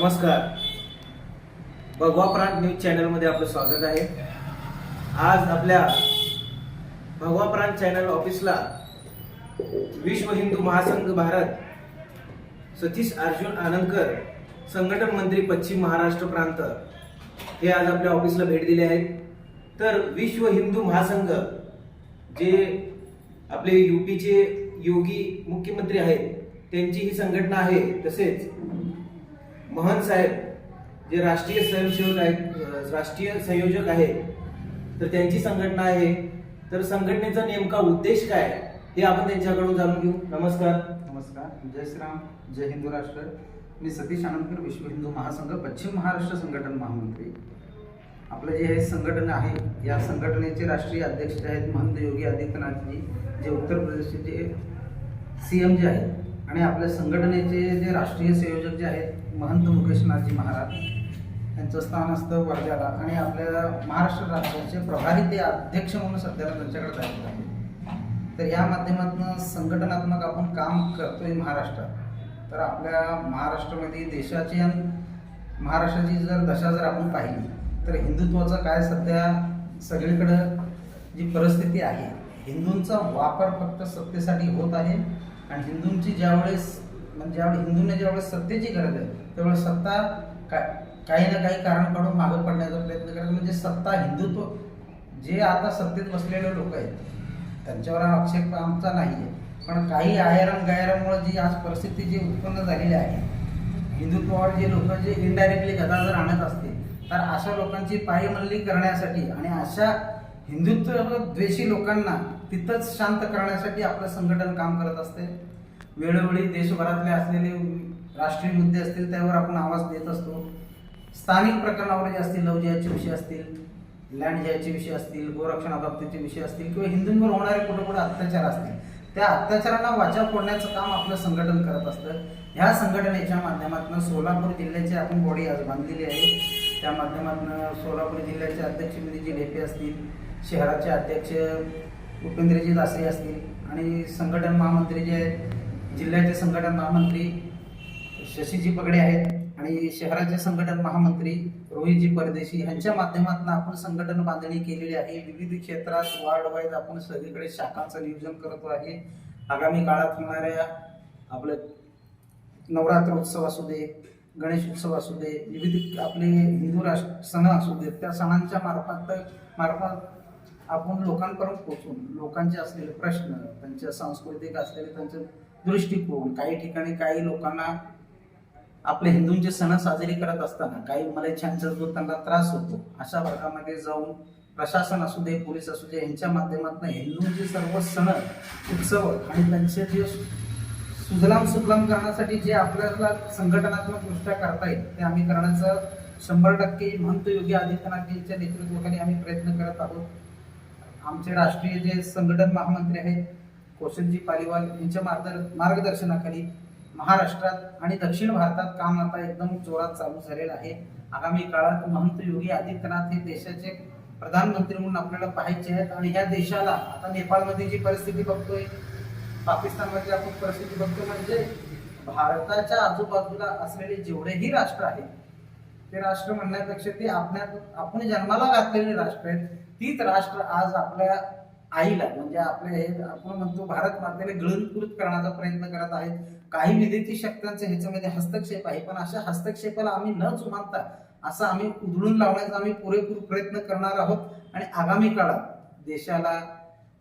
नमस्कार. भगवा प्रांत न्यूज चॅनलमध्ये आपलं स्वागत आहे. आज आपल्या भगवा प्रांत चॅनल ऑफिसला विश्व हिंदू महासंघ भारत सतीश अर्जुन आनंदकर संघटन मंत्री पश्चिम महाराष्ट्र प्रांत हे आज आपल्या ऑफिसला भेट दिले आहेत. तर विश्व हिंदू महासंघ जे आपले युपीचे योगी मुख्यमंत्री आहेत त्यांची ही संघटना आहे तसेच महन साहेब जे राष्ट्रीय स्वयंसेवक आहेत राष्ट्रीय संयोजक आहेत तर त्यांची संघटना आहे. तर संघटनेचा नेमका उद्देश काय हे आपण त्यांच्याकडून जाणून घेऊ. नमस्कार. नमस्कार. जय श्रीराम. जय हिंदू राष्ट्र. मी सतीश आनंदकर विश्व हिंदू महासंघ पश्चिम महाराष्ट्र संघटन महामंत्री. आपलं जे हे संघटन आहे या संघटनेचे राष्ट्रीय अध्यक्ष जे आहेत महंत योगी आदित्यनाथजी जे उत्तर प्रदेशचे सी एम जे आहेत आणि आपल्या संघटनेचे जे राष्ट्रीय संयोजक जे आहेत महंत मुकेशनाथजी महाराज यांचं स्थान असतं वर्ध्याला. आणि आपल्या महाराष्ट्र राज्याचे प्रभारी ते अध्यक्ष म्हणून सध्याला त्यांच्याकडे जायचं आहे तर या माध्यमातून संघटनात्मक आपण काम करतोय महाराष्ट्रात. तर आपल्या महाराष्ट्रामध्ये देशाची आणि महाराष्ट्राची जर दशा जर आपण पाहिली तर हिंदुत्वाचं काय सध्या सगळीकडं जी परिस्थिती आहे हिंदूंचा वापर फक्त सत्तेसाठी होत आहे. आणि हिंदूंची ज्यावेळेस म्हणजे ज्यावेळेस हिंदूंना ज्यावेळेस सत्तेची गरज आहे त्यावेळेस सत्ता का काही ना काही कारण काढून मागे पडण्याचा प्रयत्न करतात. म्हणजे सत्ता हिंदुत्व जे आता सत्तेत बसलेले लोक आहेत त्यांच्यावर हा आक्षेप आमचा नाही आहे पण काही आयरम गायरामुळे जी आज परिस्थिती जी उत्पन्न झालेली आहे हिंदुत्वावर जे लोक जे इनडायरेक्टली गदा जर आणत असतील तर अशा लोकांची पायमल्ली करण्यासाठी आणि अशा हिंदुत्व द्वेषी लोकांना तिथंच शांत करण्यासाठी आपलं संघटन काम करत असते. वेळोवेळी देशभरातले असलेले राष्ट्रीय मुद्दे असतील त्यावर आपण आवाज देत असतो. स्थानिक प्रकरणावर जे असतील लवजयाचे विषय असतील लँड जयाचे विषय असतील गोरक्षणाबाबतीचे विषय असतील किंवा हिंदूंवर होणारे कुठे कुठे अत्याचार असतील त्या अत्याचारांना वाचा फोडण्याचं काम आपलं संघटन करत असतं. ह्या संघटनेच्या माध्यमातून सोलापूर जिल्ह्याची आपण बॉडी आज बांधलेली आहे. त्या माध्यमातून सोलापूर जिल्ह्याचे अध्यक्ष म्हणजे विधीजी लेपे असतील शहराचे अध्यक्ष उपेंद्रजी दासरे असतील आणि संघटन महामंत्री जे आहेत जिल्ह्याचे संघटन महामंत्री शशीजी पगडे आहेत आणि शहराचे संघटन महामंत्री रोहितजी परदेशी यांच्या माध्यमातून आपण संघटन बांधणी केलेली आहे. विविध क्षेत्रात वार्ड वाईज आपण सगळीकडे शाखांचं नियोजन करतो आहे. आगामी काळात होणाऱ्या आपलं नवरात्र उत्सव असू दे गणेश उत्सव असू दे विविध आपले हिंदू राष्ट्र सण असू दे त्या सणांच्या मार्फत मार्फत आपण लोकांपर्यंत पोहोचून लोकांचे असलेले प्रश्न त्यांच्या सांस्कृतिक असलेले त्यांचे दृष्टिकोन काही ठिकाणी काही लोकांना आपले हिंदूंचे सण साजरे करत असताना काही मलेच्छांचा जो त्यांना त्रास होतो अशा भागामध्ये जाऊन प्रशासन असू दे पोलीस असू दे यांच्या माध्यमातून हिंदूंचे सर्व सण उत्सव आणि त्यांचे जे सुजलाम सुफलाम करण्यासाठी जे आपल्याला संघटनात्मक दृष्ट्या करता येईल ते आम्ही करण्याचं शंभर टक्के म्हणतो योगी आदित्यनाथजींच्या नेतृत्वाखाली आम्ही प्रयत्न करत आहोत. आमचे राष्ट्रीय जे संघटन महामंत्री आहेत कौशलजी पालिवाल यांच्या मार्गदर मार्गदर्शनाखाली महाराष्ट्रात आणि दक्षिण भारतात काम आता एकदम जोरात चालू झालेलं आहे. आगामी काळात महंत योगी आदित्यनाथ हे देशाचे प्रधानमंत्री म्हणून आपल्याला पाहायचे आहेत आणि ह्या देशाला आता नेपाळमध्ये जी परिस्थिती बघतोय पाकिस्तानमध्ये आपण परिस्थिती बघतोय म्हणजे भारताच्या आजूबाजूला असलेले जेवढेही राष्ट्र आहेत ते राष्ट्र म्हणण्यापेक्षा ते आपल्या आपण जन्माला घातलेले राष्ट्र आहेत. तीच राष्ट्र आज आपल्या आईला म्हणजे आपले हे आपण म्हणतो भारत मातेला गिळंकृत करण्याचा प्रयत्न करत आहेत. काही विदेशी शक्तींचे ह्याच्यामध्ये हस्तक्षेप आहे पण अशा हस्तक्षेपाला आम्ही न चुमानता असं आम्ही उधळून लावण्याचा आम्ही पुरेपूर प्रयत्न करणार आहोत. आणि आगामी काळात देशाला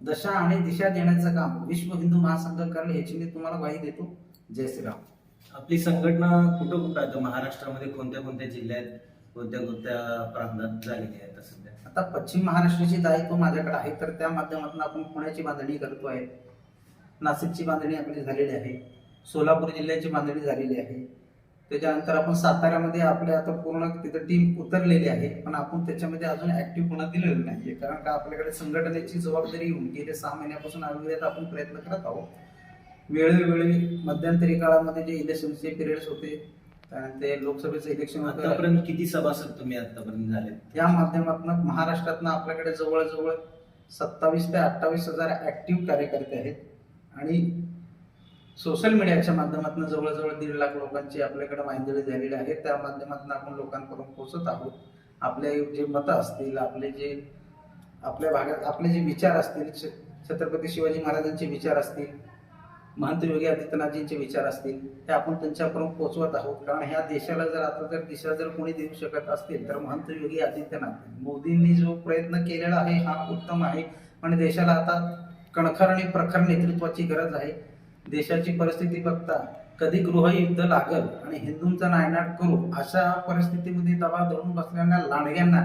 दशा आणि दिशा देण्याचं काम विश्व हिंदू महासंघ करेल याची मी तुम्हाला ग्वाही देतो. जय श्रीराम. आपली संघटना कुठं कुठं आहे? महाराष्ट्रामध्ये कोणत्या कोणत्या जिल्ह्यात? कोणत्या कोणत्या प्रांतात झालेली आहे सध्या? आता पश्चिम महाराष्ट्राची दायित्व माझ्याकडे आहे तर त्या माध्यमातून आपण पुण्याची बांधणी करतो आहे. नाशिकची बांधणी आपली झालेली आहे. सोलापूर जिल्ह्याची बांधणी झालेली आहे. त्याच्यानंतर आपण साताऱ्यामध्ये आपल्या आता पूर्ण तिथं टीम उतरलेली आहे पण आपण त्याच्यामध्ये अजून ऍक्टिव्ह पुन्हा दिलेलं नाहीये. कारण का आपल्याकडे संघटनेची जबाबदारी येऊन गेले सहा महिन्यापासून अविरत आपण प्रयत्न करत आहोत. वेळोवेळी मध्यंतरी काळामध्ये जे इलेक्शनचे पिरियड्स होते त्यानंतर ते लोकसभेचं इलेक्शन होतं. आतापर्यंत किती सभासद तुम्ही आतापर्यंत झाले या माध्यमातून महाराष्ट्रातनं आपल्याकडे जवळजवळ सत्तावीस ते अठ्ठावीस हजार ऍक्टिव्ह कार्यकर्ते आहेत. आणि सोशल मीडियाच्या माध्यमातून जवळजवळ दीड लाख लोकांची आपल्याकडे माहिती झालेली आहे. त्या माध्यमातून आपण लोकांपर्यंत पोहोचत आहोत. आपले जे मतं असतील आपले जे आपल्या भागात आपले जे विचार असतील छ- छत्रपती शिवाजी महाराजांचे विचार असतील महंत योगी आदित्यनाथजींचे विचार असतील ते आपण त्यांच्यापर्यंत पोहोचवत आहोत. कारण ह्या देशाला जर आता जर दिशा जर कोणी देऊ शकत असतील तर महंत योगी आदित्यनाथ. मोदींनी जो प्रयत्न केलेला आहे हा उत्तम आहे. पण देशाला आता कणखर आणि प्रखर नेतृत्वाची गरज आहे. देशाची परिस्थिती बघता कधी गृहयुद्ध लागल आणि हिंदूंचा नायनाट करू अशा परिस्थितीमध्ये दबाव धरून बसलेल्या लांडग्यांना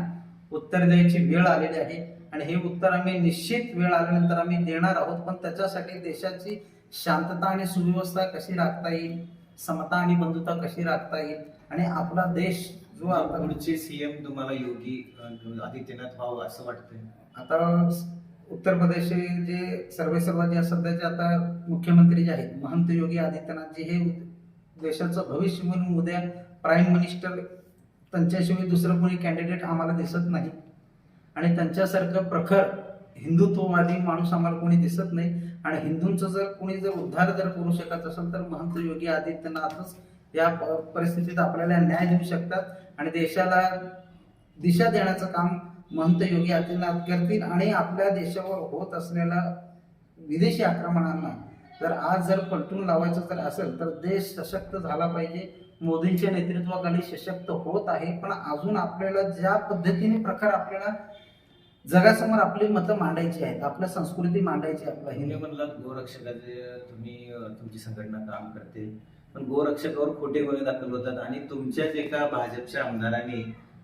उत्तर द्यायची वेळ आलेली आहे. आणि हे उत्तर आम्ही निश्चित वेळ आल्यानंतर आम्ही देणार आहोत. पण त्याच्यासाठी देशाची शांतता आणि सुव्यवस्था कशी राखता येईल? समता आणि बंधुता कशी राखता येईल? आणि आपला देश जो पुढचे सीएम तुम्हाला योगी आदित्यनाथ व्हावं असं वाटतंय. आता उत्तर प्रदेशचे जे सर्वे सर्व जे सध्याचे आता मुख्यमंत्री जे आहेत महंत योगी आदित्यनाथजी हे देशाचं भविष्य म्हणून उद्या प्राईम मिनिस्टर त्यांच्याशिवाय दुसरं कोणी कॅन्डिडेट आम्हाला दिसत नाही. आणि त्यांच्यासारखं प्रखर हिंदुत्ववादी माणूस आम्हाला कोणी दिसत नाही. आणि हिंदूंचं जर कोणी जर उद्धार जर करू शकत असेल तर महंत योगी आदित्यनाथच या परिस्थितीत आपल्याला न्याय देऊ शकतात. आणि देशाला दिशा देण्याचं काम महंत योगी आदित्यनाथ करतील. आणि आपल्या देशावर होत असलेल्या विदेशी आक्रमणांना जर आज जर पलटून लावायचं जर असेल तर देश सशक्त झाला पाहिजे. मोदींच्या नेतृत्वाखाली सशक्त होत आहे. पण अजून आपल्याला ज्या पद्धतीने प्रकार आपल्याला जगासमोर आपली मतं मांडायची आहेत आपल्या संस्कृती मांडायची आपल्या तुम्ही हिंदू म्हणलात गोरक्षकाचे तुम्ही तुमची संघटना काम करते. पण गोरक्षकावर खोटे गुन्हे दाखल होतात आणि तुमच्याच एका भाजपच्या आमदारांनी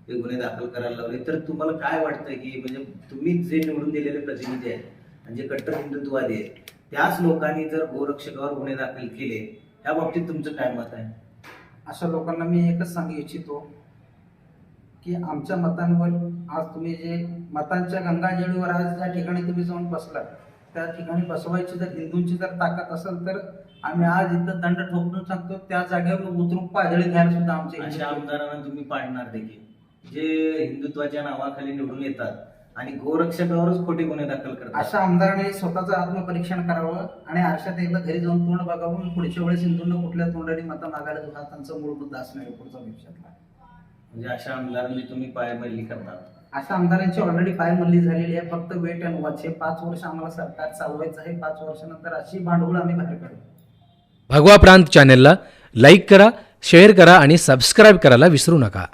ते गुन्हे दाखल करायला लावले. तर तुम्हाला काय वाटतं की म्हणजे तुम्ही जे निवडून दिलेले प्रतिनिधी आहेत आणि जे कट्टर हिंदुत्ववादी आहेत त्याच लोकांनी जर गोरक्षकावर गुन्हे दाखल केले त्या बाबतीत तुमचं काय मत आहे? अशा लोकांना मी एकच सांगू इच्छितो की आमच्या मतांवर आज तुम्ही जे मतांच्या गंगाजळीवर आज ज्या ठिकाणी तुम्ही जाऊन बसलात त्या ठिकाणी बसवायची जर हिंदूंची जर ताकद असेल तर आम्ही आज इथं दंड ठोकून सांगतो त्या जागेवर उतरून पायदळी घ्यायला सुद्धा आमच्या अशा. आमदारांना तुम्ही पाडणार देखील. जे हिंदुत्वाच्या नावाखाली निवडून येतात आणि गोरक्षकावरच खोटे गुन्हे दाखल करतात. अशा आमदारांनी स्वतःचं आत्मपरीक्षण करावं आणि आरशात एकदा घरी जाऊन तोंड बघावं पुढच्या वेळेस हिंदूंना कुठल्या तोंडाने मतं मागायला हा त्यांचा मूळ मुद्दा असणार पुढचा भविष्यातला. म्हणजे अशा आमदारांनी तुम्ही पायमल्ली करतात. अशा आमदारांची ऑलरेडी पायमल्ली झालेली आहे. फक्त वेट अँड वॉच हे पाच वर्ष आम्हाला सरकार चालवायचं आहे. पाच वर्षानंतर अशी भांडवल आम्ही बाहेर काढू. भगवा प्रांत चॅनेलला लाईक करा शेअर करा आणि सबस्क्राईब करायला विसरू नका.